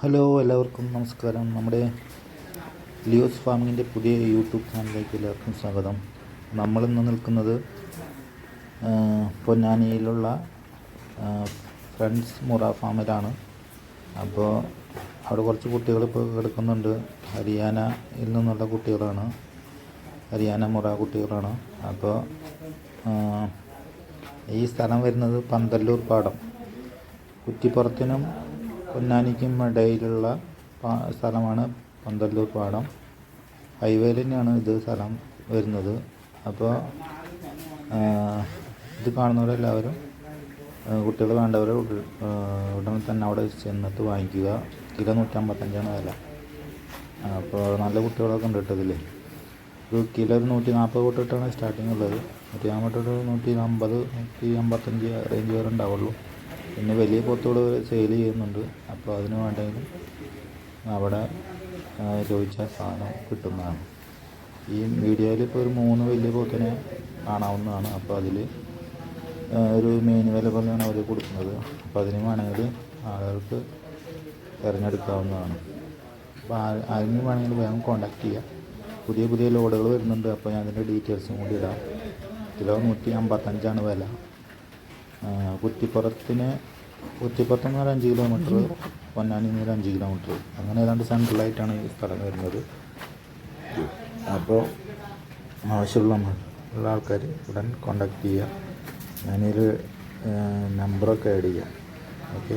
Hello എല്ലാവർക്കും നമസ്കാരം. നമ്മുടെ ലിയോസ് ഫാമിങ്ങിന്റെ പുതിയ യൂട്യൂബ് ചാനലിലേക്ക് എല്ലാവർക്കും സ്വാഗതം. നമ്മളിന്ന് നിൽക്കുന്നത് പൊന്നാനിയിലുള്ള ഫ്രണ്ട്സ് മുറ ഫാമിലാണ്. അപ്പോൾ അവിടെ കുറച്ച് കുട്ടികൾ ഇപ്പോൾ കിടക്കുന്നുണ്ട്. ഹരിയാനയിൽ നിന്നുള്ള കുട്ടികളാണ്. ഹരിയാന മുറ കുട്ടികളാണ്. അപ്പോൾ ഈ സ്ഥലം വരുന്നത് പന്തല്ലൂർ പാടം. കുറ്റിപ്പുറത്തിനും പൊന്നാനിക്കും ഇടയിലുള്ള സ്ഥലമാണ് പന്തല്ലൂർ പാടം. ഹൈവേയിൽ തന്നെയാണ് ഇത് സ്ഥലം വരുന്നത്. അപ്പോൾ ഇത് കാണുന്നവരെല്ലാവരും കുട്ടികൾ വേണ്ടവർ ഉടനെ തന്നെ അവിടെ ചെന്നിട്ട് വാങ്ങിക്കുക. കിലോ നൂറ്റമ്പത്തഞ്ചാണ് വില. അപ്പോൾ നല്ല കുട്ടികളൊക്കെ ഉണ്ട് കേട്ടോ ഒരു കിലോ ഒരു നൂറ്റി നാൽപ്പത് തൊട്ടിട്ടാണ് സ്റ്റാർട്ടിങ് ഉള്ളത് നൂറ്റി നാൽപ്പത്തെട്ട് നൂറ്റി അമ്പത് നൂറ്റി അമ്പത്തഞ്ച് റേഞ്ച് വരെ ഉണ്ടാവുള്ളൂ. പിന്നെ വലിയ പോത്തുകൾ സെയിൽ ചെയ്യുന്നുണ്ട്. അപ്പോൾ അതിന് വേണ്ടെങ്കിലും അവിടെ ചോദിച്ച സാധനം കിട്ടുന്നതാണ്. ഈ വീഡിയോയിൽ ഇപ്പോൾ ഒരു മൂന്ന് വലിയ പോത്തിനെ കാണാവുന്നതാണ്. അപ്പോൾ അതിൽ ഒരു മെയിൻ വില പോലെയാണ് അവർ കൊടുക്കുന്നത്. അപ്പോൾ അതിന് വേണമെങ്കിൽ ആളുകൾക്ക് തിരഞ്ഞെടുക്കാവുന്നതാണ്. അപ്പോൾ ആരെങ്കിലും വേണമെങ്കിൽ വേഗം കോൺടാക്റ്റ് ചെയ്യുക പുതിയ പുതിയ ലോഡുകൾ വരുന്നുണ്ട്. അപ്പോൾ ഞാൻ അതിന്റെ ഡീറ്റെയിൽസും കൂടി ഇടാം. കിലോ നൂറ്റി അമ്പത്തഞ്ചാണ് വില. കുറ്റിപ്പുറത്തിന് കുറ്റിപ്പുറത്ത് നിന്ന് ഒരു അഞ്ച് കിലോമീറ്റർ പൊന്നാനി നിന്ന് ഒരു അഞ്ച് കിലോമീറ്റർ അങ്ങനെ ഏതാണ്ട് സെൻട്രലായിട്ടാണ് ഈ സ്ഥലം വരുന്നത്. അപ്പോൾ ആവശ്യമുള്ള ഉള്ള ആൾക്കാർ ഉടൻ കോണ്ടാക്ട് ചെയ്യുക ഞാനൊരു നമ്പറൊക്കെ ആഡ് ചെയ്യാം. ഓക്കെ